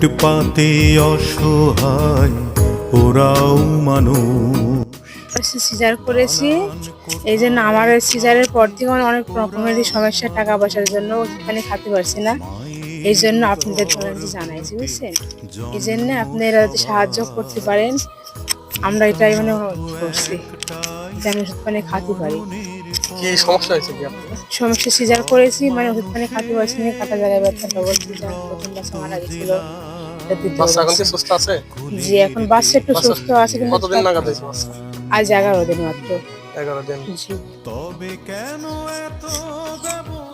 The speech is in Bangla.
ফুটপাতে অসহায়, ওরাও মানুষ। সিজার করেছি। এই জন্য আমার সিজারের পর থেকে আমার অনেক রকমেরই সমস্যা টাকা পয়সার জন্য ওখানে খাতে পারছি না। এই জন্য আপনাদের জানাইছি, বুঝছেন? এই জন্য আপনারা যদি সাহায্য করতে পারেন। আমরা এটাই মানে করছি, যে আমি ওষুধ খাতে পারি। কি সমস্যা হয়েছে কি আপনার? সমস্যা সিজার করেছি মানে ওখানে খাতে নিয়ে না কাটা জায়গায় ব্যথা ডবল সিজার প্রথম বাচ্চা মারা গেছিল। বাচ্চা এখন কি সুস্থ আছে? জি এখন বাচ্চা একটু সুস্থ আছে কিন্তু কতদিন নাগাদ হয়েছে বাচ্চা? আজ এগারো দিন মাত্র। এগারো দিন। জি। তবে কেন এত